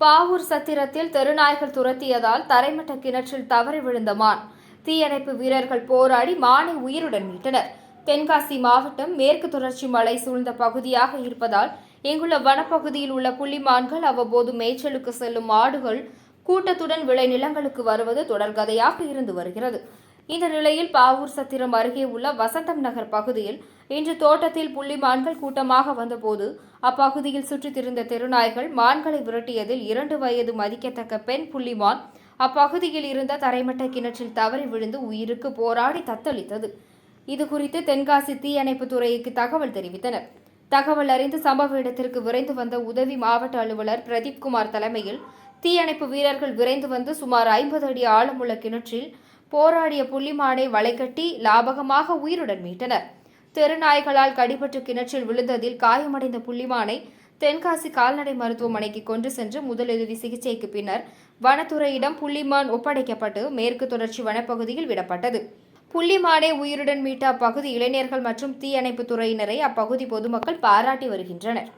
பாவூர் சத்திரத்தில் தெருநாய்கள் துரத்தியதால் தரைமட்ட கிணற்றில் தவறி விழுந்த மான். தீயணைப்பு வீரர்கள் போராடி மானை உயிருடன் மீட்டனர். தென்காசி மாவட்டம் மேற்கு தொடர்ச்சி மலை சூழ்ந்த பகுதியாக இருப்பதால் இங்குள்ள வனப்பகுதியில் உள்ள புள்ளிமான்கள் அவ்வப்போது மேய்ச்சலுக்கு செல்லும் மாடுகள் கூட்டத்துடன் விளைநிலங்களுக்கு வருவது தொடர்கதையாக இருந்து வருகிறது. இந்த நிலையில் பாவூர் சத்திரம் அருகே உள்ள வசந்தம் நகர் பகுதியில் இன்று தோட்டத்தில் புள்ளி மான்கள் கூட்டமாக வந்தபோது அப்பகுதியில் சுற்றித் திரிந்த தெருநாய்கள் மான்களை விரட்டியதில் இரண்டு வயது மதிக்கத்தக்க பெண் புள்ளிமான் அப்பகுதியில் இருந்த தரைமட்ட கிணற்றில் தவறி விழுந்து உயிருக்கு போராடி தத்தளித்தது. இதுகுறித்து தென்காசி தீயணைப்பு துறைக்கு தகவல் தெரிவித்தனர். தகவல் அறிந்து சம்பவ இடத்திற்கு விரைந்து வந்த உதவி மாவட்ட அலுவலர் பிரதீப் குமார் தலைமையில் தீயணைப்பு வீரர்கள் விரைந்து வந்து சுமார் ஐம்பது அடி ஆழமுள்ள கிணற்றில் போராடிய புள்ளிமானை வளைகட்டி லாபகமாக உயிருடன் மீட்டனர். தெருநாய்களால் கடிபட்டு கிணற்றில் விழுந்ததில் காயமடைந்த புள்ளிமானை தென்காசி கால்நடை மருத்துவமனைக்கு கொண்டு சென்று முதலுதவி சிகிச்சைக்கு பின்னர் வனத்துறையிடம் புள்ளிமான் ஒப்படைக்கப்பட்டு மேற்கு தொடர்ச்சி வனப்பகுதியில் விடப்பட்டது. புள்ளிமானை உயிருடன் மீட்ட அப்பகுதி இளைஞர்கள் மற்றும் தீயணைப்பு துறையினரை அப்பகுதி பொதுமக்கள் பாராட்டி வருகின்றனர்.